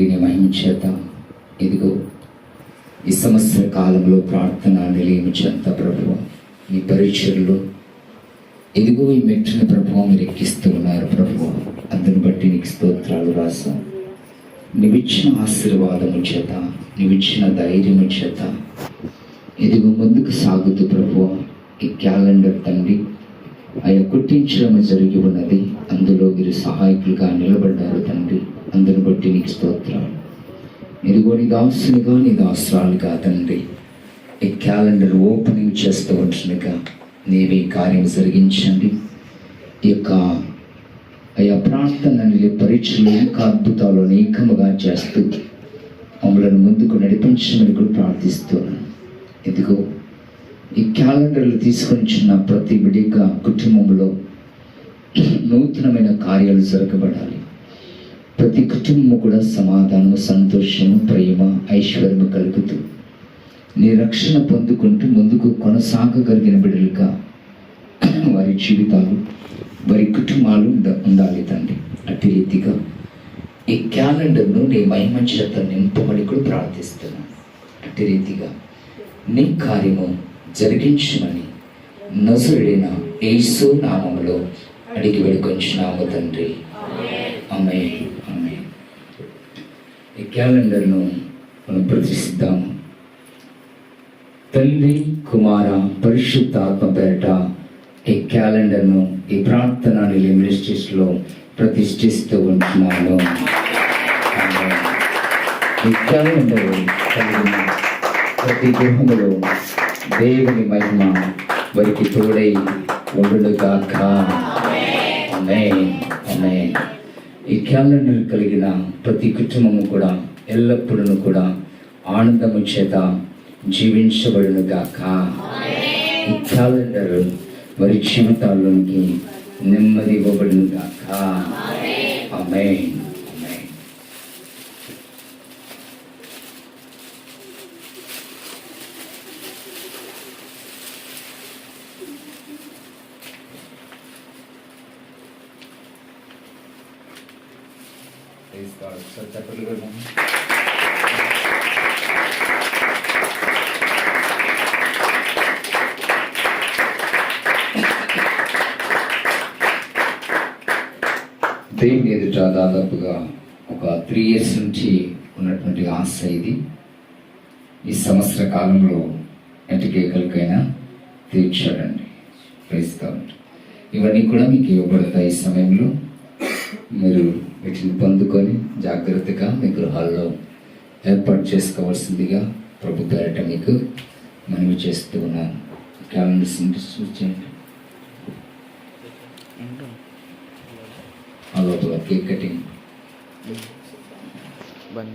తండ్రిని మహిమ ఇదిగో ఈ సంవత్సర కాలంలో ప్రార్థన నిలయము చేత ప్రభు ఈ పరీక్షల్లో ఎదుగో ఈ మెట్టుని ప్రభు మీరు ఎక్కిస్తూ ఉన్నారు ప్రభు అందుని బట్టి నీకు స్తోత్రాలు రాసాం. నీవిచ్చిన ఆశీర్వాదము చేత నీవిచ్చిన ధైర్యము చేత. ఇదిగో ముందుకు సాగుతూ ప్రభు ఈ క్యాలెండర్ తండ్రి ఆయన కుట్టించడం జరిగి ఉన్నది. అందులో మీరు సహాయకులుగా నిలబడ్డారు తండ్రి. అందుని బట్టి నీకు స్తోత్రం ఇదిగో నీ దాసునిగా నీ దాసురాలుగా తండ్రి. ఈ క్యాలెండర్ ఓపెనింగ్ చేస్తూ ఉంటుండగా నీవే కార్యం జరిగించండి. ఈ యొక్క అయ్యా ప్రార్థన పరీక్షలు ఇంకా అద్భుతాలు అనేకముగా చేస్తూ మమ్మల్ని ముందుకు నడిపించమని కూడా ప్రార్థిస్తున్నాను. ఇదిగో ఈ క్యాలెండర్లు తీసుకొని చిన్న ప్రతి బిడిగా కుటుంబంలో నూతనమైన కార్యాలు జరగబడాలి. ప్రతి కుటుంబం కూడా సమాధానం సంతోషము ప్రేమ ఐశ్వర్యము కలుగుతూ నీ రక్షణ పొందుకుంటూ ముందుకు కొనసాగగలిగిన బిడ్డలుగా వారి జీవితాలు వారి కుటుంబాలు ఉండాలి తండ్రి. అట్టి రీతిగా ఈ క్యాలెండర్ను నీ మహిమ చేత నింపమని కూడా ప్రార్థిస్తున్నాను అట్టి రీతిగా నీ కార్యము జరిగించమని నసురుడైన ఏసు నామంలో అడిగి వేడుకొంచున్నాము తండ్రి. ఆమె క్యాలెండర్ను మనం ప్రతిష్ఠిద్దాము తల్లి కుమార పరిశుద్ధాత్మ పేరట ఈ క్యాలెండర్ను ఈ ప్రార్థన నిలయ మినిస్ట్రీస్లో ప్రతిష్ఠిస్తూ ఉంటున్నాను ఈ క్యాలెండర్ కలిగిన ప్రతి గృహములో దేవుని మహిమ వారికి తోడై ఉండుగాక ఆమేన్. ఆమేన్. ఈ క్యాలెండర్ కలిగిన ప్రతి కుటుంబము కూడా ఎల్లప్పుడూ కూడా ఆనందము చేత జీవించబడును గాక. ఈ క్యాలెండర్ వారి జీవితాల్లోనికి నెమ్మది ఇవ్వబడును గాక. ఆమె ఆమేన్. Praise God. ఒకసారి దేవుని ఎదుట దాదాపుగా ఒక త్రీ ఇయర్స్ నుంచి ఉన్నటువంటి ఆశ ఇది ఈ సంవత్సర కాలంలో ఎటుకేకలకైనా తీర్చాడండి ప్రైజ్ కావాలి ఇవన్నీ కూడా మీకు ఇవ్వబడతాయి ఈ సమయంలో మీరు వీటిని పొందుకొని జాగ్రత్తగా మీ గృహాల్లో ఏర్పాటు చేసుకోవాల్సిందిగా ప్రభు పేరట మీకు మనవి చేస్తూ ఉన్నాను. క్యాలెండర్స్ సూచించండి ఆ లోపల కేక్ కటింగ్. బన్